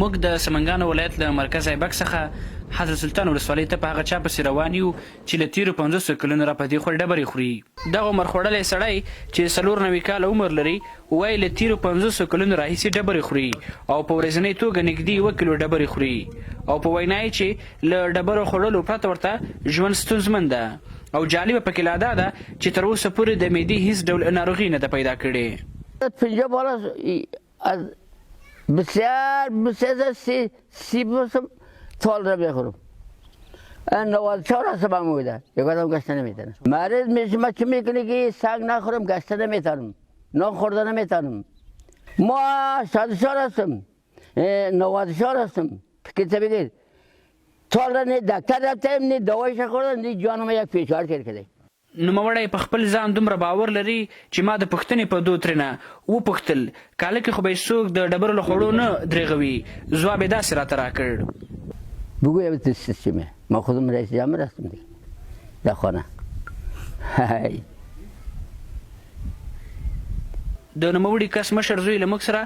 موږ د سمنګانو ولایت له مرکز ایبک څخه حضرت سلطان ولسوالۍ ته په هغه چا پسې روان یو چې له تیرو پنځوسو کلونو را په دې خوا ډبرې خوري. دغه عمر خوړلی سړی چې څلور نوي کاله عمر لري وایي له تیرو پنځوسو کلونو راهیسې ډبرې خوري او په ورځنۍ توګه نږدې یوه کیلو ډبرې خوري. او په وینا چې له ډبرو خوړلو پرته ورته ژوند ستونزمن ده. او جالبه پکې لا ده چې تر اوسه پورې د معدې هیڅ ډول ناروغي نه ده پیدا کړې. پنجاه بالا بسیار بسیار از سی سی بسم تال را بخورم نواد چهار هستم هم بوده یک آدم گشته نمیتونه مریض میشه ما چه میکنه که سنگ نخورم گشته نمیتونم نان خورده نمیتونم ما شاد چهار هستم نواد چهار هستم فکر بگیر تال را نه دکتر رفتیم نه دوایش خوردم نه جانم یک فشار کرده نوموړی په خپل ځان دومره باور لري چې ما د پښتنې په دو ترنه وپوښتل. کاله کې خو به څوک د ډبرو له خوړو نه درېغوي ځواب یې داسې راته راکړ. بگویم تو سیستمه ما خودم رئیس جمهور هستم دیگه. در خانه. های د نوموړي کس مشر زوی له موږ سره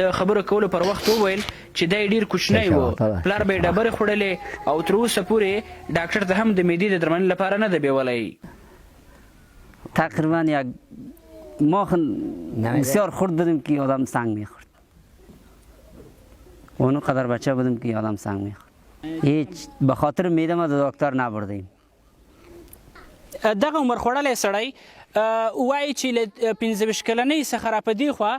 د خبرو کولو پر وخت وویل چې دی ډیر کوچنی و. پلار به ډبرې خوړلې او تر اوسه پورې ډاکټر ته هم د معدې د درملنې لپاره نه ده بیولی تقریبا یک ماه. بسیار خورد بودیم که آدم سنگ میخورد. اونو قدر بچه بودیم که آدم سنگ میخورد. هیچ به خاطر میده ما د دکتر نبردیم. دغه عمر خوړلی سړی وایي چې له پنځه ویشت کلنۍ څخه را په دې خوا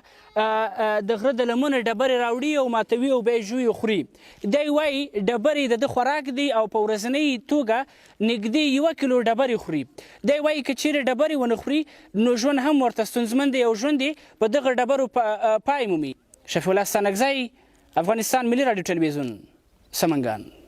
د غره د لمنې ډبرې راوړي او ماتوي او ژوي او خوري. دی وایي ډبرې د خوراک دی او په ورځنۍ توګه نږدې یوه کیلو ډبرې خوري. دی وایي که چیرې ډبرې ونه خوري نو ژوند هم ورته ستونزمن دی او ژوند یې په دغه ډبرو پای مومي. شفیع الله ستانکزی افغانستان ملي راډیو ټلویزیون سمنګان